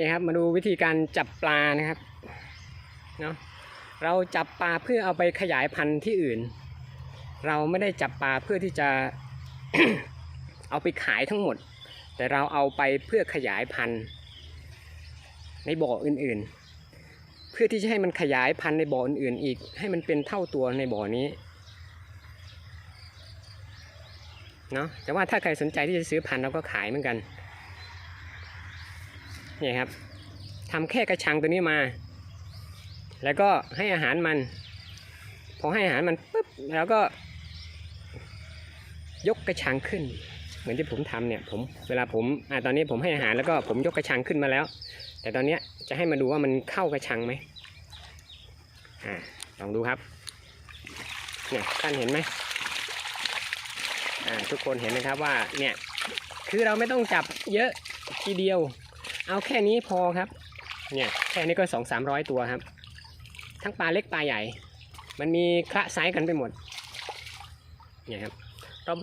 นี่ครับมาดูวิธีการจับปลานะครับเนาะเราจับปลาเพื่อเอาไปขยายพันธุ์ที่อื่น เราไม่ได้จับปลาเพื่อที่จะเอาไปขายทั้งหมด แต่เราเอาไปเพื่อขยายพันธุ์ในบ่ออื่นๆ เพื่อที่จะให้มันขยายพันธุ์ในบ่ออื่นๆอีก ให้มันเป็นเท่าตัวในบ่อนี้เนาะแต่ว่าถ้าใครสนใจที่จะซื้อพันธุ์เราก็ขายเหมือนกัน นี่ครับทำแค่กระชังตัวนี้มา แล้วก็ให้อาหารมัน พอให้อาหารมันปุ๊บแล้วก็ ยกกระชังขึ้น เหมือนที่ผมทำเนี่ยผมเวลาผมอ่าตอนนี้ผมให้อาหารแล้วก็ผมยกกระชังขึ้นมาแล้ว แต่ตอนเนี้ยจะให้มาดูว่ามันเข้ากระชังไหมอ่าลองดูครับเนี่ยท่านเห็นไหมอ่าทุกคนเห็นนะครับว่าเนี่ยคือเราไม่ต้องจับเยอะทีเดียว เอาแค่นี้พอครับ เนี่ยแค่นี้ก็สองสามร้อยตัวครับ ทั้งปลาเล็กปลาใหญ่ มันมีคละไซส์กันไปหมด เนี่ยครับ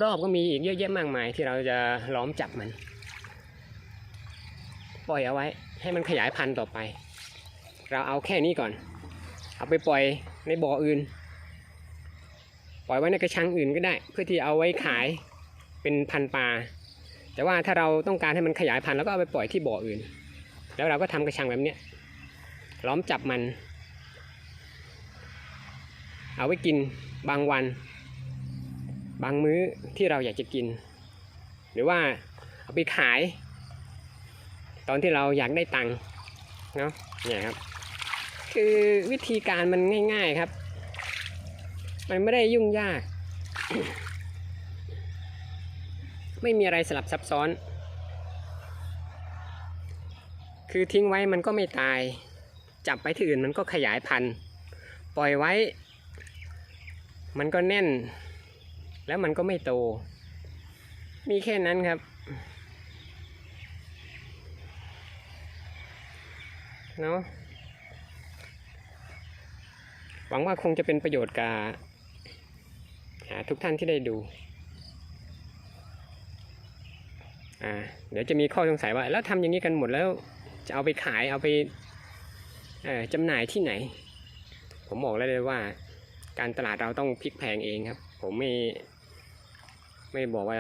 รอบๆก็มีอีกเยอะแยะมากมายที่เราจะล้อมจับมัน ปล่อยเอาไว้ให้มันขยายพันธุ์ต่อไป เราเอาแค่นี้ก่อน เอาไปปล่อยในบ่ออื่น ปล่อยไว้ในกระชังอื่นก็ได้ เพื่อที่เอาไว้ขายเป็นพันธุ์ปลา แต่ว่าถ้าเราต้องการให้มันขยายพันธุ์แล้วก็เอาไปปล่อยที่บ่ออื่น แล้วเราก็ทำกระชังแบบเนี้ยล้อมจับมัน เอาไว้กินบางวัน บางมื้อที่เราอยากจะกิน หรือว่าเอาไปขาย ตอนที่เราอยากได้ตังค์เนาะเนี่ยครับ คือวิธีการมันง่าย ๆครับ มันไม่ได้ยุ่งยาก ไม่มีอะไรสลับซับซ้อน คือทิ้งไว้มันก็ไม่ตาย จับไปที่อื่นมันก็ขยายพันธุ์ ปล่อยไว้ มันก็แน่น แล้วมันก็ไม่โต มีแค่นั้นครับ เนาะหวังว่าคงจะเป็นประโยชน์กับทุกท่านที่ได้ดู อ่าเดี๋ยวจะมีข้อสงสัยว่า แล้วทำอย่างนี้กันหมดแล้ว จะเอาไปขายเอาไปเอ่อจำหน่ายที่ไหน ผมบอกเลยว่า การตลาดเราต้องพลิกแพลงเองครับ ผมไม่ไม่บอกว่า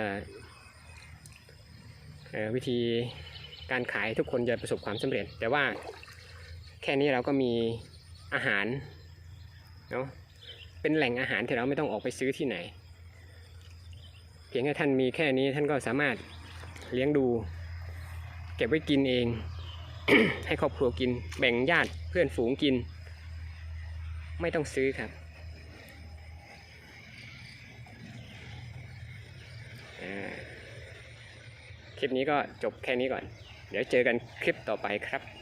วิธีการขายทุกคนจะประสบความสำเร็จ แต่ว่าแค่นี้เราก็มีอาหารเนาะเป็นแหล่งอาหารที่เราไม่ต้องออกไปซื้อที่ไหน เพียงแค่ท่านมีแค่นี้ท่านก็สามารถ เลี้ยงดู เก็บไว้กินเอง ให้ครอบครัวกิน แบ่งญาติเพื่อนฝูงกิน ไม่ต้องซื้อครับคลิปนี้ก็จบแค่นี้ก่อน เดี๋ยวเจอกันคลิปต่อไปครับ